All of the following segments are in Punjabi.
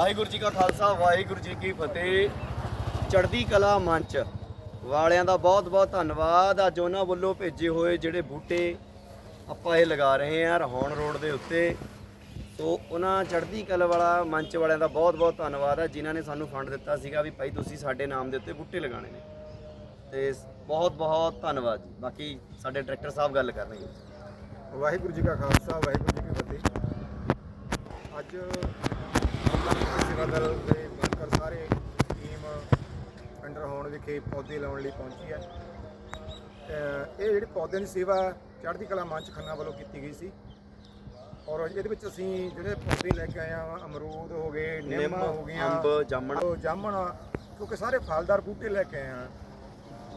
ਵਾਹਿਗੁਰੂ ਜੀ ਕਾ ਖਾਲਸਾ, ਵਾਹਿਗੁਰੂ ਜੀ ਕੀ ਫਤਿਹ। ਚੜ੍ਹਦੀ ਕਲਾ ਮੰਚ। ਵਾਲਿਆਂ ਦਾ ਬਹੁਤ ਬਹੁਤ ਧੰਨਵਾਦ। ਅੱਜ ਉਹਨਾਂ ਵੱਲੋਂ ਭੇਜੇ ਹੋਏ ਜਿਹੜੇ ਬੂਟੇ ਆਪਾਂ ਇਹ ਲਗਾ ਰਹੇ ਹਾਂ ਰਹਾਉਣ ਰੋਡ ਦੇ ਉੱਤੇ। ਸੋ ਉਹਨਾਂ ਚੜ੍ਹਦੀ ਕਲਾ ਵਾਲਾ ਮੰਚ ਵਾਲਿਆਂ ਦਾ ਬਹੁਤ ਬਹੁਤ ਧੰਨਵਾਦ ਹੈ, ਜਿਨ੍ਹਾਂ ਨੇ ਸਾਨੂੰ ਫੰਡ ਦਿੱਤਾ ਸੀਗਾ ਵੀ ਭਾਈ ਤੁਸੀਂ ਸਾਡੇ ਨਾਮ ਦੇ ਉੱਤੇ ਬੂਟੇ ਲਗਾਉਣੇ ਨੇ। ਤੇ ਬਹੁਤ ਬਹੁਤ ਧੰਨਵਾਦ ਜੀ। ਬਾਕੀ ਸਾਡੇ ਡਾਇਰੈਕਟਰ ਸਾਹਿਬ ਗੱਲ ਕਰ ਕਰਨਗੇ ਵਾਹਿਗੁਰੂ ਜੀ ਕਾ ਖਾਲਸਾ, ਵਾਹਿਗੁਰੂ ਜੀ ਕੀ ਫਤਿਹ। ਅੱਜ ਸੇਵਾ ਦਲ ਦੇ ਵਰਕਰ ਸਾਰੇ ਟੀਮ ਅੰਡਰ ਹੋਣ ਵਿਖੇ ਪੌਦੇ ਲਾਉਣ ਲਈ ਪਹੁੰਚੀ ਹੈ ਇਹ ਜਿਹੜੀ ਪੌਦਿਆਂ ਦੀ ਸੇਵਾ ਚੜ੍ਹਦੀ ਕਲਾ ਮੰਚ ਖੰਨਾ ਵੱਲੋਂ ਕੀਤੀ ਗਈ ਸੀ ਔਰ ਇਹਦੇ ਵਿੱਚ ਅਸੀਂ ਜਿਹੜੇ ਪੌਦੇ ਲੈ ਕੇ ਆਏ ਆ ਅਮਰੂਦ ਹੋ ਗਏ ਨਿੰਮ ਹੋ ਗਈਆਂ ਅੰਬ, ਜਾਮਣ। ਜਾਮਣ ਕਿਉਂਕਿ ਸਾਰੇ ਫਲਦਾਰ ਬੂਟੇ ਲੈ ਕੇ ਆਏ ਆ।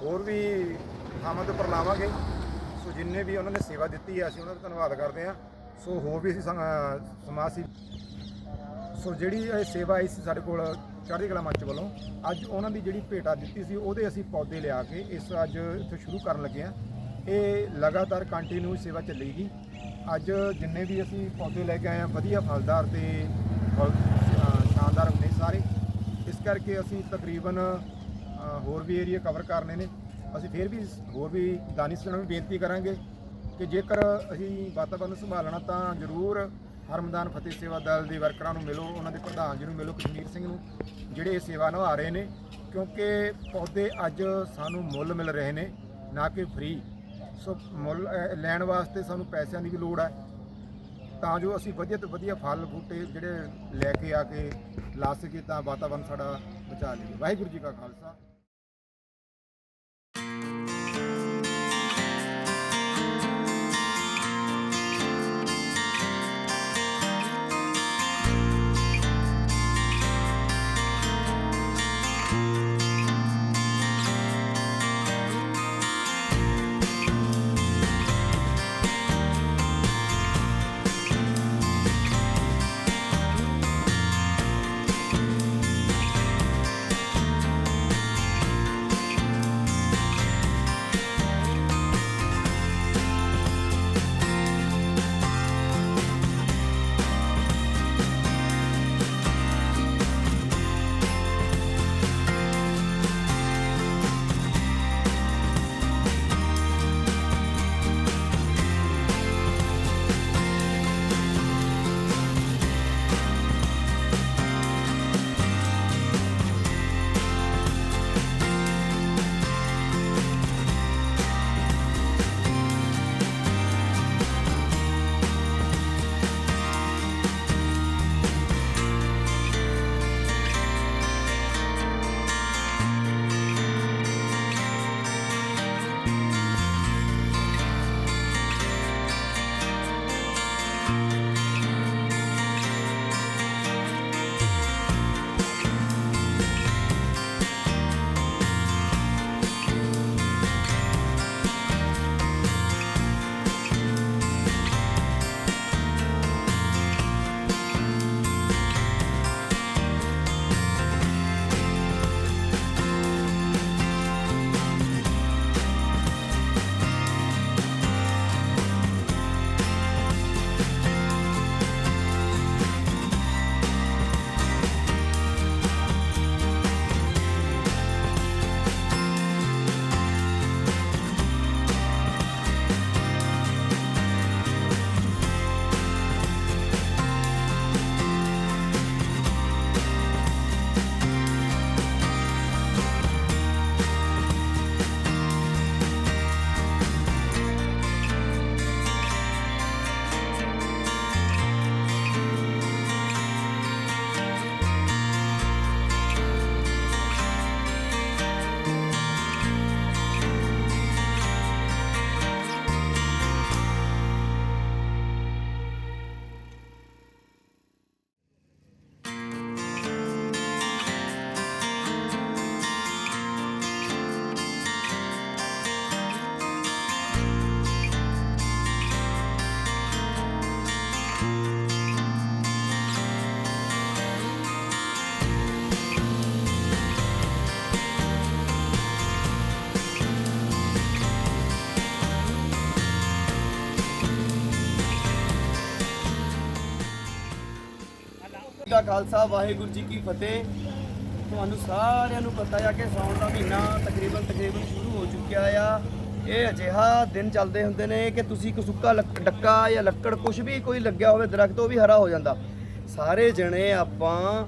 ਹੋਰ ਵੀ ਥਾਵਾਂ ਤੇ ਉੱਪਰ ਲਾਵਾਂਗੇ। ਸੋ ਜਿੰਨੇ ਵੀ ਉਹਨਾਂ ਨੇ ਸੇਵਾ ਦਿੱਤੀ ਹੈ ਅਸੀਂ ਉਹਨਾਂ ਦਾ ਧੰਨਵਾਦ ਕਰਦੇ ਹਾਂ। ਸੋ ਹੋਰ ਵੀ ਅਸੀਂ ਸੰ- ਸਮਾਜ ਸੀ ਸੋ ਜਿਹੜੀ ਇਹ ਸੇਵਾ ਆਈ ਸੀ ਸਾਡੇ ਕੋਲ ਚੜ੍ਹਦੀ ਕਲਾ ਮੰਚ ਵੱਲੋਂ ਅੱਜ ਉਹਨਾਂ ਦੀ ਜਿਹੜੀ ਭੇਟਾ ਦਿੱਤੀ ਸੀ, ਉਹਦੇ ਅਸੀਂ ਪੌਦੇ ਲਿਆ ਕੇ ਇਸ ਅੱਜ ਇੱਥੇ ਸ਼ੁਰੂ ਕਰਨ ਲੱਗੇ ਹਾਂ। ਇਹ ਲਗਾਤਾਰ ਕੰਟੀਨਿਊ ਸੇਵਾ ਚੱਲੇਗੀ। ਅੱਜ ਜਿੰਨੇ ਵੀ ਅਸੀਂ ਪੌਦੇ ਲੈ ਕੇ ਆਏ ਹਾਂ, ਵਧੀਆ ਫਲਦਾਰ ਤੇ ਫਲ ਸ਼ਾਨਦਾਰ ਹੁੰਦੇ ਸਾਰੇ। ਇਸ ਕਰਕੇ ਅਸੀਂ ਤਕਰੀਬਨ ਹੋਰ ਵੀ ਏਰੀਆ ਕਵਰ ਕਰਨੇ ਨੇ। ਅਸੀਂ ਫਿਰ ਵੀ ਹੋਰ ਵੀ ਦਾਨੀ ਸੱਜਣਾਂ ਨੂੰ ਬੇਨਤੀ ਕਰਾਂਗੇ ਕਿ ਜੇਕਰ ਅਸੀਂ ਵਾਤਾਵਰਨ ਸੰਭਾਲਣਾ ਤਾਂ ਜ਼ਰੂਰ ਹਰਮਦਾਨ ਫਤਿਹ ਸੇਵਾ ਦਲ ਦੇ ਵਰਕਰਾਂ ਨੂੰ ਮਿਲੋ, ਉਹਨਾਂ ਦੇ ਪ੍ਰਧਾਨ ਜੀ ਨੂੰ ਮਿਲੋ, ਕਸ਼ਮੀਰ ਸਿੰਘ ਨੂੰ, ਜਿਹੜੇ ਇਹ ਸੇਵਾ ਨਿਭਾ ਰਹੇ ਨੇ, ਕਿਉਂਕਿ ਪੌਦੇ ਅੱਜ ਸਾਨੂੰ ਮੁੱਲ ਮਿਲ ਰਹੇ ਨੇ, ਨਾ ਕਿ ਫ੍ਰੀ ਸੋ ਮੁੱਲ ਲੈਣ ਵਾਸਤੇ ਸਾਨੂੰ ਪੈਸਿਆਂ ਦੀ ਵੀ ਲੋੜ ਹੈ। ਤਾਂ ਜੋ ਅਸੀਂ ਵਧੀਆ ਤੋਂ ਵਧੀਆ ਫਲ ਬੂਟੇ ਜਿਹੜੇ ਲੈ ਕੇ ਆ ਕੇ, ਲਾ ਸਕੀਏ ਤਾਂ ਵਾਤਾਵਰਨ ਸਾਡਾ ਬਚਾ ਲਈਏ। ਵਾਹਿਗੁਰੂ ਜੀ ਕਾ ਖਾਲਸਾ। ਖਾਲਸਾ ਵਾਹਿਗੁਰੂ ਜੀ ਕੀ ਫਤਿਹ। ਤੁਹਾਨੂੰ ਸਾਰਿਆਂ ਨੂੰ ਪਤਾ ਆ ਕਿ ਸਾਉਣ ਦਾ ਮਹੀਨਾ ਤਕਰੀਬਨ ਤਕਰੀਬਨ ਸ਼ੁਰੂ ਹੋ ਚੁੱਕਿਆ ਆ। ਇਹ ਅਜਿਹਾ ਦਿਨ ਚੱਲਦੇ ਹੁੰਦੇ ਨੇ ਕਿ ਤੁਸੀਂ ਇੱਕ ਡੱਕਾ ਜਾਂ ਲੱਕੜ ਕੁਝ ਵੀ ਕੋਈ ਲੱਗਿਆ ਹੋਵੇ, ਦਰਖਤ ਉਹ ਵੀ ਹਰਾ ਹੋ ਜਾਂਦਾ। ਸਾਰੇ ਜਣੇ ਆਪਾਂ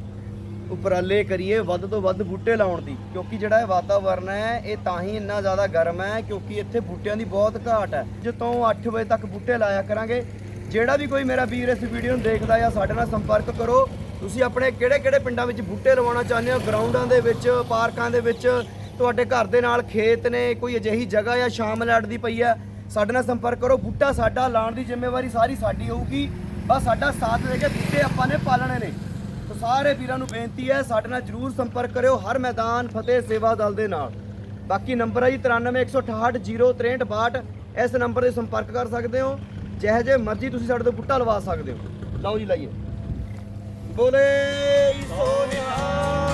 ਉਪਰਾਲੇ ਕਰੀਏ ਵੱਧ ਤੋਂ ਵੱਧ ਬੂਟੇ ਲਾਉਣ ਦੀ, ਕਿਉਂਕਿ ਜਿਹੜਾ ਇਹ ਵਾਤਾਵਰਨ ਹੈ, ਇਹ ਤਾਂ ਹੀ ਇੰਨਾ ਜ਼ਿਆਦਾ ਗਰਮ ਹੈ, ਕਿਉਂਕਿ ਇੱਥੇ ਬੂਟਿਆਂ ਦੀ ਬਹੁਤ ਘਾਟ ਹੈ। ਜਦੋਂ 8 ਵਜੇ ਤੱਕ ਬੂਟੇ ਲਾਇਆ ਕਰਾਂਗੇ, ਜਿਹੜਾ ਵੀ ਕੋਈ ਮੇਰਾ ਵੀਰ ਇਸ ਵੀਡੀਓ ਨੂੰ ਦੇਖਦਾ ਜਾਂ ਸਾਡੇ ਨਾਲ ਸੰਪਰਕ ਕਰੋ ਤੁਸੀਂ ਆਪਣੇ ਕਿਹੜੇ ਕਿਹੜੇ ਪਿੰਡਾਂ ਵਿੱਚ ਬੂਟੇ ਲਵਾਉਣਾ ਚਾਹੁੰਦੇ ਹੋ? ਗਰਾਊਂਡਾਂ ਦੇ ਵਿੱਚ, ਪਾਰਕਾਂ ਦੇ ਵਿੱਚ? ਤੁਹਾਡੇ ਘਰ ਦੇ ਨਾਲ ਖੇਤ ਨੇ, ਕੋਈ ਅਜਿਹੀ ਜਗ੍ਹਾ ਜਾਂ ਸ਼ਾਮ ਲੈਟ ਦੀ ਪਈ ਹੈ? ਸਾਡੇ ਨਾਲ ਸੰਪਰਕ ਕਰੋ। ਬੂਟਾ ਸਾਡਾ ਲਾਉਣ ਦੀ ਜ਼ਿੰਮੇਵਾਰੀ ਸਾਰੀ ਸਾਡੀ ਹੋਊਗੀ। ਬਸ ਸਾਡਾ ਸਾਥ ਦੇ ਕੇ ਬੂਟੇ ਆਪਾਂ ਨੇ ਪਾਲਣੇ ਨੇ। ਤਾਂ ਸਾਰੇ ਵੀਰਾਂ ਨੂੰ ਬੇਨਤੀ ਹੈ, ਸਾਡੇ ਨਾਲ ਜਰੂਰ ਸੰਪਰਕ ਕਰਿਓ ਹਰ ਮੈਦਾਨ ਫਤਿਹ ਸੇਵਾ ਦਲ ਦੇ ਨਾਲ। ਬਾਕੀ ਨੰਬਰ ਹੈ ਜੀ 9316806362 ਇਸ ਨੰਬਰ ਤੇ ਸੰਪਰਕ ਕਰ ਸਕਦੇ ਹੋ। ਜਿਹੇ ਜੇ ਮਰਜ਼ੀ ਤੁਸੀਂ ਸਾਡੇ ਤੋਂ ਬੂਟਾ ਲਵਾ ਸਕਦੇ ਹੋ। ਲਓ ਜੀ, ਲਾਈਏ। Boleh Sonia.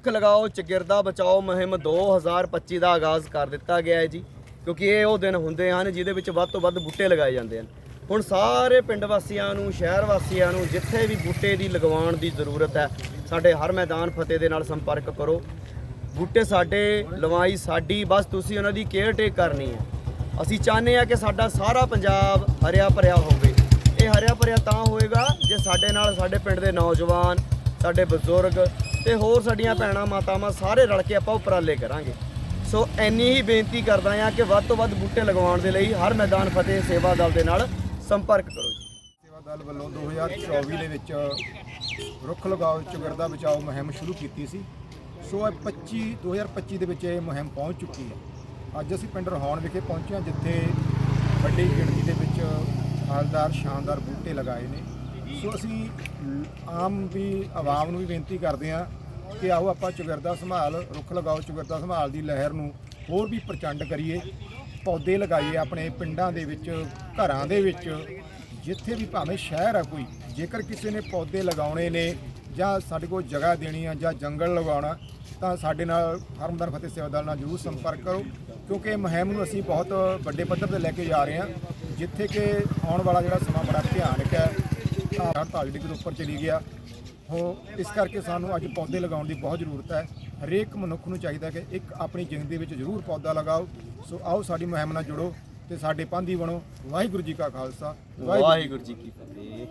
ਰੁੱਖ ਲਗਾਓ, ਚਗਿਰਦਾ ਬਚਾਓ, ਮੁਹਿੰਮ 2025 ਦਾ ਆਗਾਜ਼ ਕਰ ਦਿੱਤਾ ਗਿਆ ਹੈ ਜੀ। ਕਿਉਂਕਿ ਇਹ ਉਹ ਦਿਨ ਹੁੰਦੇ ਹਨ ਜਿਹਦੇ ਵਿੱਚ ਵੱਧ ਤੋਂ ਵੱਧ ਬੂਟੇ ਲਗਾਏ ਜਾਂਦੇ ਹਨ। ਹੁਣ ਸਾਰੇ ਪਿੰਡ ਵਾਸੀਆਂ ਨੂੰ, ਸ਼ਹਿਰ ਵਾਸੀਆਂ ਨੂੰ ਜਿੱਥੇ ਵੀ ਬੂਟੇ ਦੀ ਲਗਵਾਉਣ ਦੀ ਜ਼ਰੂਰਤ ਹੈ, ਸਾਡੇ ਹਰ ਮੈਦਾਨ ਫਤਿਹ ਦੇ ਨਾਲ ਸੰਪਰਕ ਕਰੋ। ਬੂਟੇ ਸਾਡੇ, ਲਵਾਈ ਸਾਡੀ, ਬਸ ਤੁਸੀਂ ਉਹਨਾਂ ਦੀ ਕੇਅਰ ਟੇਕ ਕਰਨੀ ਹੈ। ਅਸੀਂ ਚਾਹੁੰਦੇ ਆ ਕਿ ਸਾਡਾ ਸਾਰਾ ਪੰਜਾਬ ਹਰਿਆ ਭਰਿਆ ਹੋਵੇ। ਇਹ ਹਰਿਆ ਭਰਿਆ ਤਾਂ ਹੋਏਗਾ ਜੇ ਸਾਡੇ ਨਾਲ ਸਾਡੇ ਪਿੰਡ ਦੇ ਨੌਜਵਾਨ ਸਾਡੇ ਬਜ਼ੁਰਗ ਤੇ ਹੋਰ ਸਾਡੀਆਂ ਭੈਣਾਂ ਮਾਤਾਵਾਂ ਸਾਰੇ ਰਲ ਕੇ ਆਪਾਂ ਉਪਰਾਲੇ ਕਰਾਂਗੇ। ਸੋ ਇੰਨੀ ਹੀ ਬੇਨਤੀ ਕਰਦਾ ਆ ਕਿ ਵੱਧ ਤੋਂ ਵੱਧ ਬੂਟੇ ਲਗਵਾਉਣ ਦੇ ਲਈ ਹਰ ਮੈਦਾਨ ਫਤਿਹ ਸੇਵਾ ਦਲ ਦੇ ਨਾਲ ਸੰਪਰਕ ਕਰੋ ਜੀ। ਸੇਵਾ ਦਲ ਵੱਲੋਂ 2024 ਦੇ ਵਿੱਚ ਰੁੱਖ ਲਗਾਓ ਚੁਗਰਦਾ ਬਚਾਓ ਮੁਹਿੰਮ ਸ਼ੁਰੂ ਕੀਤੀ ਸੀ। ਸੋ ਇਹ 25 2025 ਦੇ ਵਿੱਚ ਇਹ ਮੁਹਿੰਮ ਪਹੁੰਚ ਚੁੱਕੀ ਹੈ। ਅੱਜ ਅਸੀਂ ਪਿੰਡ ਰਹਾਉਣ ਵਿਖੇ ਪਹੁੰਚੇ ਹਾਂ, ਜਿੱਥੇ ਵੱਡੀ ਗਿਣਤੀ ਦੇ ਵਿੱਚ ਫਲਦਾਰ ਸ਼ਾਨਦਾਰ ਬੂਟੇ ਲਗਾਏ ਨੇ। ਸੋ ਅਸੀਂ ਆਮ ਵੀ ਆਵਾਮ ਨੂੰ ਵੀ ਬੇਨਤੀ ਕਰਦੇ ਹਾਂ ਕਿ ਆਓ ਆਪਾਂ ਚੁਗਰਦਾ ਸੰਭਾਲ, ਰੁੱਖ ਲਗਾਓ, ਚੁਗਰਦਾ ਸੰਭਾਲ ਦੀ ਲਹਿਰ ਨੂੰ ਹੋਰ ਵੀ ਪ੍ਰਚੰਡ ਕਰੀਏ। ਪੌਦੇ ਲਗਾਈਏ ਆਪਣੇ ਪਿੰਡਾਂ ਦੇ ਵਿੱਚ, ਘਰਾਂ ਦੇ ਵਿੱਚ, ਜਿੱਥੇ ਵੀ ਭਾਵੇਂ ਸ਼ਹਿਰ ਆ ਕੋਈ, ਜੇਕਰ ਕਿਸੇ ਨੇ ਪੌਦੇ ਲਗਾਉਣੇ ਨੇ ਜਾਂ ਸਾਡੇ ਕੋਲ ਜਗ੍ਹਾ ਦੇਣੀ ਆ ਜਾਂ ਜੰਗਲ ਲਗਾਉਣਾ, ਤਾਂ ਸਾਡੇ ਨਾਲ ਹਰਮਦਰ ਫਤਿਹ ਸੇਵਾ ਦਲ ਨਾਲ ਜਰੂਰ ਸੰਪਰਕ ਕਰੋ, ਕਿਉਂਕਿ ਇਹ ਮੁਹਿੰਮ ਨੂੰ ਅਸੀਂ ਬਹੁਤ ਵੱਡੇ ਪੱਧਰ ਤੇ ਲੈ ਕੇ ਜਾ ਰਹੇ ਹਾਂ, ਜਿੱਥੇ ਕਿ ਆਉਣ ਵਾਲਾ ਜਿਹੜਾ ਸਮਾਂ ਬੜਾ ਭਿਆਨਕ ਹੈ। 48 ਡਿਗਰੀ ਉੱਪਰ ਚਲੀ ਗਿਆ। ਹੋ ਇਸ ਕਰਕੇ ਸਾਨੂੰ ਅੱਜ ਪੌਦੇ ਲਗਾਉਣ ਦੀ ਬਹੁਤ ਜ਼ਰੂਰਤ ਹੈ। ਹਰੇਕ ਮਨੁੱਖ ਨੂੰ ਚਾਹੀਦਾ ਕਿ ਇੱਕ ਆਪਣੀ ਜ਼ਿੰਦਗੀ ਵਿੱਚ ਜ਼ਰੂਰ ਪੌਦਾ ਲਗਾਓ। ਸੋ ਆਓ ਸਾਡੀ ਮੁਹਿੰਮ ਨਾਲ ਜੁੜੋ ਤੇ ਸਾਡੇ ਪੰਧੀ ਬਣੋ। ਵਾਹਿਗੁਰੂ ਜੀ ਕਾ ਖਾਲਸਾ ਵਾਹਿਗੁਰੂ ਜੀ ਕੀ ਫਤਿਹ।